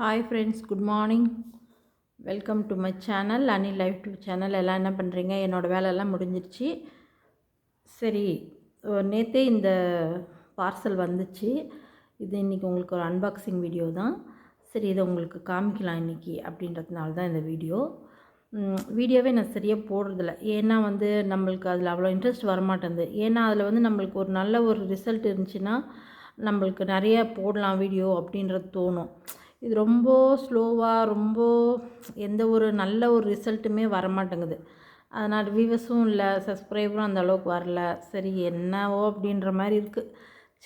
Hi friends good morning welcome to my channel அனி live to channel எல்லாம் என்ன பண்ணுறீங்க என்னோடய வேலையெல்லாம் முடிஞ்சிருச்சு. சரி நேற்றே இந்த பார்சல் வந்துச்சு. இது இன்றைக்கி உங்களுக்கு ஒரு அன்பாக்சிங் வீடியோ தான். சரி இதை உங்களுக்கு காமிக்கலாம் இன்றைக்கி அப்படின்றதுனால தான் இந்த வீடியோ வீடியோவே நான் சரியாக போடுறதில்ல. ஏன்னா வந்து நம்மளுக்கு அதில் அவ்வளோ இன்ட்ரெஸ்ட் வரமாட்டேங்குது. ஏன்னா அதில் வந்து நம்மளுக்கு ஒரு நல்ல ஒரு ரிசல்ட் இருந்துச்சுன்னா நம்மளுக்கு நிறைய போடலாம் வீடியோ அப்படின்றது தோணும். இது ரொம்ப ஸ்லோவாக ரொம்ப எந்த ஒரு நல்ல ஒரு ரிசல்ட்டுமே வரமாட்டேங்குது. அதனால் வியூவர்ஸும் இல்லை சப்ஸ்கிரைபரும் அந்த அளவுக்கு வரல. சரி என்னவோ அப்படின்ற மாதிரி இருக்குது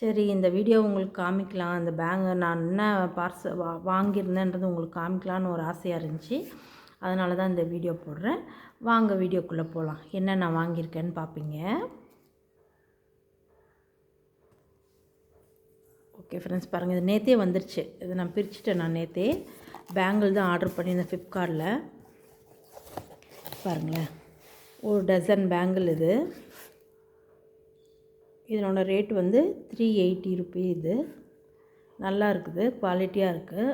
சரி இந்த வீடியோ உங்களுக்கு காமிக்கலாம். அந்த பேங்கை நான் என்ன பார்சல் வா வாங்கியிருந்தேன்றது உங்களுக்கு காமிக்கலான்னு ஒரு ஆசையாக இருந்துச்சு. அதனால தான் இந்த வீடியோ போடுறேன். வாங்க வீடியோக்குள்ளே போகலாம் என்ன நான் வாங்கியிருக்கேன்னு பார்ப்பீங்க. ஓகே ஃப்ரெண்ட்ஸ் பாருங்கள் இது நேற்றே வந்துருச்சு. இது நான் பிரிச்சுட்டேன் நான் நேற்றே பேங்கிள் தான் ஆர்டர் பண்ணியிருந்தேன் ஃப்ளிப்கார்ட்டில் பாருங்களேன் ஒரு டசன் பேங்கிள் இது. இதனோட ரேட் வந்து த்ரீ எயிட்டி ருபீ இது. நல்லா இருக்குது குவாலிட்டியாக இருக்குது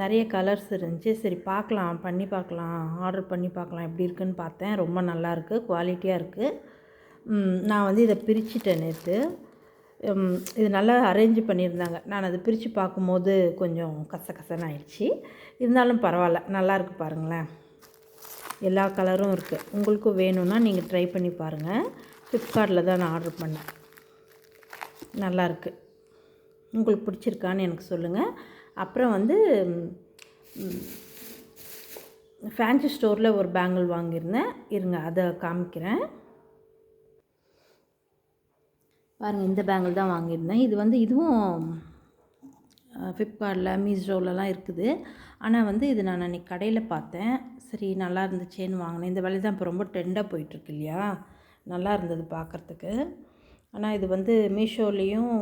நிறைய கலர்ஸ் இருந்துச்சு. சரி பார்க்கலாம் பண்ணி பார்க்கலாம். ஆர்டர் பண்ணி பார்க்கலாம் எப்படி இருக்குன்னு பார்த்தேன். ரொம்ப நல்லாயிருக்கு குவாலிட்டியாக இருக்குது நான் வந்து இதை பிரிச்சுட்டேன் நேற்று இது நல்லா அரேஞ்ச் பண்ணியிருந்தாங்க. நான் அதை பிரித்து பார்க்கும்போது கொஞ்சம் கசகசன்னு ஆயிடுச்சு. இருந்தாலும் பரவாயில்ல நல்லாயிருக்கு பாருங்களேன். எல்லா கலரும் இருக்குது உங்களுக்கும் வேணும்னா நீங்கள் ட்ரை பண்ணி பாருங்கள் ஃப்ளிப்கார்ட்டில் தான் நான் ஆர்டர் பண்ணேன். நல்லாயிருக்கு உங்களுக்கு பிடிச்சிருக்கான்னு எனக்கு சொல்லுங்கள் அப்புறம் வந்து ஃபேன்சி ஸ்டோரில் ஒரு பேங்கிள் வாங்கியிருந்தேன். இருங்க அதை காமிக்கிறேன். பாருங்கள் இந்த பேங்கிள் தான் வாங்கியிருந்தேன். இது வந்து இதுவும் ஃப்ளிப்கார்ட்டில் மீஷோலலாம் இருக்குது. ஆனால் வந்து இது நான் அன்றைக்கி கடையில் பார்த்தேன். சரி நல்லா இருந்துச்சேன்னு வாங்கினேன். இந்த வேலை தான் இப்போ ரொம்ப ட்ரெண்டாக போயிட்டுருக்கு இல்லையா? நல்லா இருந்தது பார்க்குறதுக்கு. ஆனால் இது வந்து மீஷோலேயும்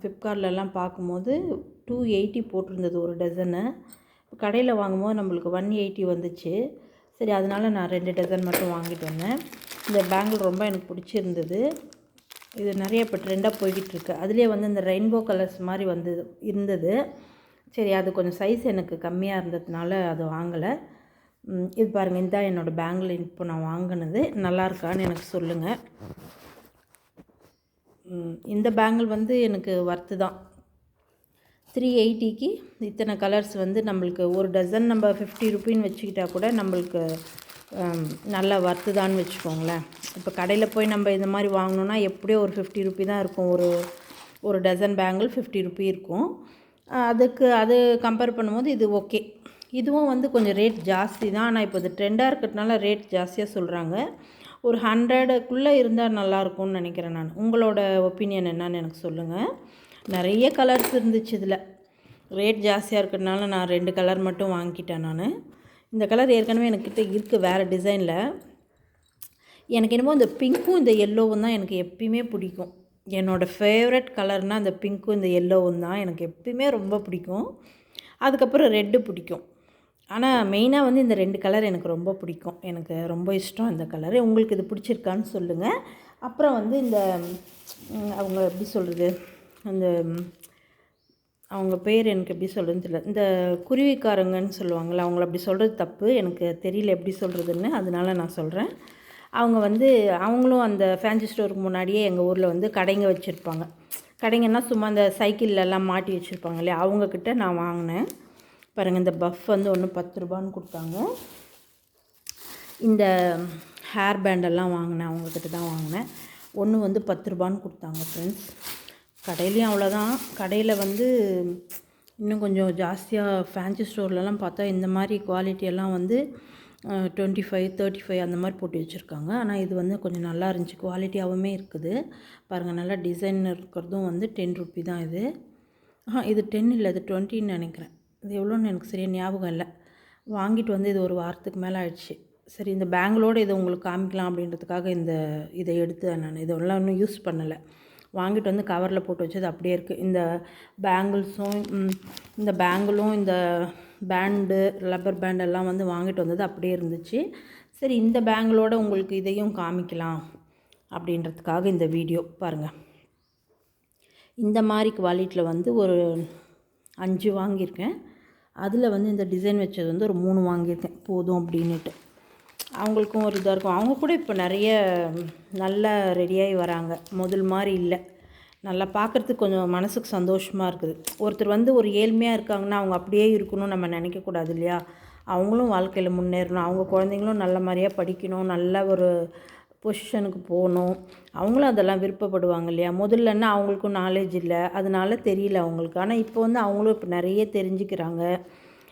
ஃப்ளிப்கார்ட்லலாம் பார்க்கும்போது டூ எயிட்டி போட்டிருந்தது ஒரு டசனு கடையில் வாங்கும்போது நம்மளுக்கு ஒன் எயிட்டி வந்துச்சு. சரி அதனால் நான் ரெண்டு டசன் மட்டும் வாங்கிட்டு வந்தேன். இந்த பேங்கிள் ரொம்ப எனக்கு பிடிச்சிருந்தது. இது நிறைய இப்போ ட்ரெண்டாக போய்கிட்டு இருக்கு அதுலேயே வந்து இந்த ரெயின்போ கலர்ஸ் மாதிரி வந்து இருந்தது. சரி அது கொஞ்சம் சைஸ் எனக்கு கம்மியாக இருந்ததுனால அது வாங்கலை. இது பாருங்கள் இந்த என்னோடய பேங்கில் இப்போ நான் வாங்கினது. நல்லா இருக்கான்னு எனக்கு சொல்லுங்கள் இந்த பேங்கிள் வந்து எனக்கு ஒர்த்து தான். த்ரீ எயிட்டிக்கு இத்தனை கலர்ஸ் வந்து நம்மளுக்கு ஒரு டசன் நம்ம ஃபிஃப்டி ருப்பின்னு வச்சுக்கிட்டா கூட நம்மளுக்கு நல்லா வறுத்துதான்னு வச்சுக்கோங்களேன். இப்போ கடையில் போய் நம்ம இந்த மாதிரி வாங்கினோன்னா எப்படியோ ஒரு ஃபிஃப்டி ருபி தான் இருக்கும். ஒரு ஒரு டசன் பேங்கிள் ஃபிஃப்டி ருபி இருக்கும். அதுக்கு அது கம்பேர் பண்ணும்போது இது ஓகே இதுவும் வந்து கொஞ்சம் ரேட் ஜாஸ்தி தான். ஆனால் இப்போ இது ட்ரெண்டாக இருக்கிறதுனால ரேட் ஜாஸ்தியாக சொல்கிறாங்க ஒரு ஹண்ட்ரடுக்குள்ளே இருந்தால் நல்லாயிருக்கும்னு நினைக்கிறேன் நான். உங்களோட ஒப்பீனியன் என்னன்னு எனக்கு சொல்லுங்கள் நிறைய கலர்ஸ் இருந்துச்சு இதில். ரேட் ஜாஸ்தியாக இருக்கிறதுனால நான் ரெண்டு கலர் மட்டும் வாங்கிட்டேன் நான். இந்த கலர் ஏற்கனவே என்கிட்ட இருக்குது வேறு டிசைனில். எனக்கு என்னமோ இந்த பிங்க்கும் இந்த எல்லோவும் தான் எனக்கு எப்பயுமே பிடிக்கும். என்னோடய ஃபேவரட் கலர்னால் அந்த பிங்க்கும் இந்த எல்லோவும் தான் எனக்கு எப்பயுமே ரொம்ப பிடிக்கும். அதுக்கப்புறம் ரெட்டு பிடிக்கும். ஆனால் மெயினாக வந்து இந்த ரெண்டு கலர் எனக்கு ரொம்ப பிடிக்கும். எனக்கு ரொம்ப இஷ்டம் இந்த கலரு உங்களுக்கு இது பிடிச்சிருக்கான்னு சொல்லுங்கள் அப்புறம் வந்து இந்த அவங்க எப்படி சொல்கிறது அந்த அவங்க பேர் எனக்கு எப்படி சொல்கிறதுன்னு தெரியல. இந்த குருவிக்காரங்கன்னு சொல்லுவாங்கள்ல அவங்கள அப்படி சொல்கிறது தப்பு. எனக்கு தெரியல எப்படி சொல்கிறதுன்னு அதனால நான் சொல்கிறேன் அவங்க வந்து அவங்களும் அந்த ஃபேன்சி ஸ்டோருக்கு முன்னாடியே எங்கள் ஊரில் வந்து கடைங்க வச்சுருப்பாங்க. கடைங்கன்னா சும்மா அந்த சைக்கிள்லலாம் மாட்டி வச்சுருப்பாங்க இல்லையா? அவங்கக்கிட்ட நான் வாங்கினேன். பாருங்கள் இந்த பஃப் வந்து ஒன்று பத்து ரூபான்னு கொடுத்தாங்க. இந்த ஹேர் பேண்டெல்லாம் வாங்கினேன் அவங்கக்கிட்ட தான் வாங்கினேன். ஒன்று வந்து பத்து ரூபான்னு கொடுத்தாங்க ஃப்ரெண்ட்ஸ் கடையிலையும் அவ்வளோதான் கடையில் வந்து இன்னும் கொஞ்சம் ஜாஸ்தியாக ஃபேன்சி ஸ்டோர்லலாம் பார்த்தா இந்த மாதிரி குவாலிட்டியெல்லாம் வந்து டுவெண்ட்டி ஃபைவ் தேர்ட்டி ஃபைவ் அந்த மாதிரி போட்டு வச்சுருக்காங்க. ஆனால் இது வந்து கொஞ்சம் நல்லா இருந்துச்சு. குவாலிட்டியாகவுமே இருக்குது. பாருங்கள் நல்லா டிசைன் இருக்கிறதும் வந்து டென் ருப்பி தான் இது. ஆ இது டென் இல்லை இது டுவெண்ட்டின்னு நினைக்கிறேன். இது எவ்வளோன்னு எனக்கு சரியாக ஞாபகம் இல்லை. வாங்கிட்டு வந்து இது ஒரு வாரத்துக்கு மேலே ஆயிடுச்சு. சரி இந்த பேங்களோடு இதை உங்களுக்கு காமிக்கலாம் அப்படின்றதுக்காக இந்த இதை எடுத்து நான். இதெல்லாம் இன்னும் யூஸ் பண்ணலை. வாங்கிட்டு வந்து கவரில் போட்டு வச்சது அப்படியே இருக்குது இந்த பேங்கிள்ஸும் இந்த பேங்கிளும் இந்த பேண்டு ரப்பர் பேண்ட் எல்லாம் வந்து வாங்கிட்டு வந்தது அப்படியே இருந்துச்சு. சரி இந்த பேங்கிளோட உங்களுக்கு இதையும் காமிக்கலாம் அப்படின்றதுக்காக இந்த வீடியோ பாருங்கள் இந்த மாதிரி குவாலிட்டியில் வந்து ஒரு அஞ்சு வாங்கியிருக்கேன். அதில் வந்து இந்த டிசைன் வச்சது வந்து ஒரு மூணு வாங்கியிருக்கேன். போதும் அப்படின்னுட்டு. அவங்களுக்கும் ஒரு இதாக இருக்கும். அவங்க கூட இப்போ நிறைய நல்லா ரெடியாகி வராங்க. முதல் மாதிரி இல்லை. நல்லா பார்க்குறதுக்கு கொஞ்சம் மனசுக்கு சந்தோஷமாக இருக்குது. ஒருத்தர் வந்து ஒரு ஏழ்மையாக இருக்காங்கன்னா அவங்க அப்படியே இருக்கணும்னு நம்ம நினைக்கக்கூடாது இல்லையா? அவங்களும் வாழ்க்கையில் முன்னேறணும். அவங்க குழந்தைங்களும் நல்ல மாதிரியாக படிக்கணும். நல்ல ஒரு பொசிஷனுக்கு போகணும். அவங்களும் அதெல்லாம் விருப்பப்படுவாங்க இல்லையா? முதல்லன்னா அவங்களுக்கும் நாலேஜ் இல்லை. அதனால தெரியல அவங்களுக்கு. ஆனால் இப்போ வந்து அவங்களும் இப்போ நிறைய தெரிஞ்சுக்கிறாங்க.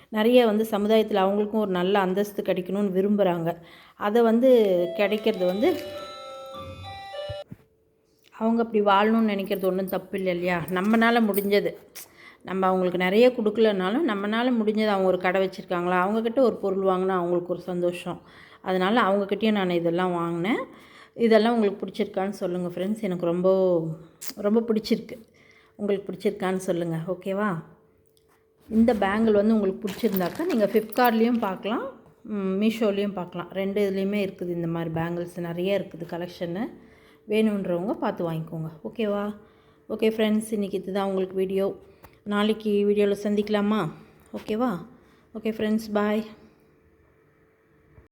நிறைய வந்து சமுதாயத்தில் அவங்களுக்கும் ஒரு நல்ல அந்தஸ்து கிடைக்கணும்னு விரும்புகிறாங்க அதை வந்து கிடைக்கிறது வந்து அவங்க அப்படி வாழணும்னு நினைக்கிறது ஒன்றும் தப்பு இல்லை இல்லையா? நம்மனால் முடிஞ்சது. நம்ம அவங்களுக்கு நிறைய கொடுக்கலனாலும் நம்மளால் முடிஞ்சது அவங்க ஒரு கடை வச்சுருக்காங்களா? அவங்கக்கிட்ட ஒரு பொருள் வாங்கினா அவங்களுக்கு ஒரு சந்தோஷம். அதனால் அவங்கக்கிட்டேயும் நான் இதெல்லாம் வாங்கினேன். இதெல்லாம் உங்களுக்கு பிடிச்சிருக்கான்னு சொல்லுங்கள் ஃப்ரெண்ட்ஸ் எனக்கு ரொம்ப ரொம்ப பிடிச்சிருக்கு. உங்களுக்கு பிடிச்சிருக்கான்னு சொல்லுங்கள் ஓகேவா இந்த பேங்கிள் வந்து உங்களுக்கு பிடிச்சிருந்தாக்கா நீங்கள் ஃப்ளிப்கார்ட்லேயும் பார்க்கலாம். மீஷோலேயும் பார்க்கலாம். ரெண்டு இதுலேயுமே இருக்குது இந்த மாதிரி பேங்கிள்ஸ் நிறைய இருக்குது கலெக்ஷனு வேணுன்றவங்க பார்த்து வாங்கிக்கோங்க. ஓகேவா ஓகே ஃப்ரெண்ட்ஸ் இன்றைக்கி இதுதான் உங்களுக்கு வீடியோ நாளைக்கு வீடியோவில் சந்திக்கலாமா? ஓகேவா ஓகே ஃப்ரெண்ட்ஸ் பாய்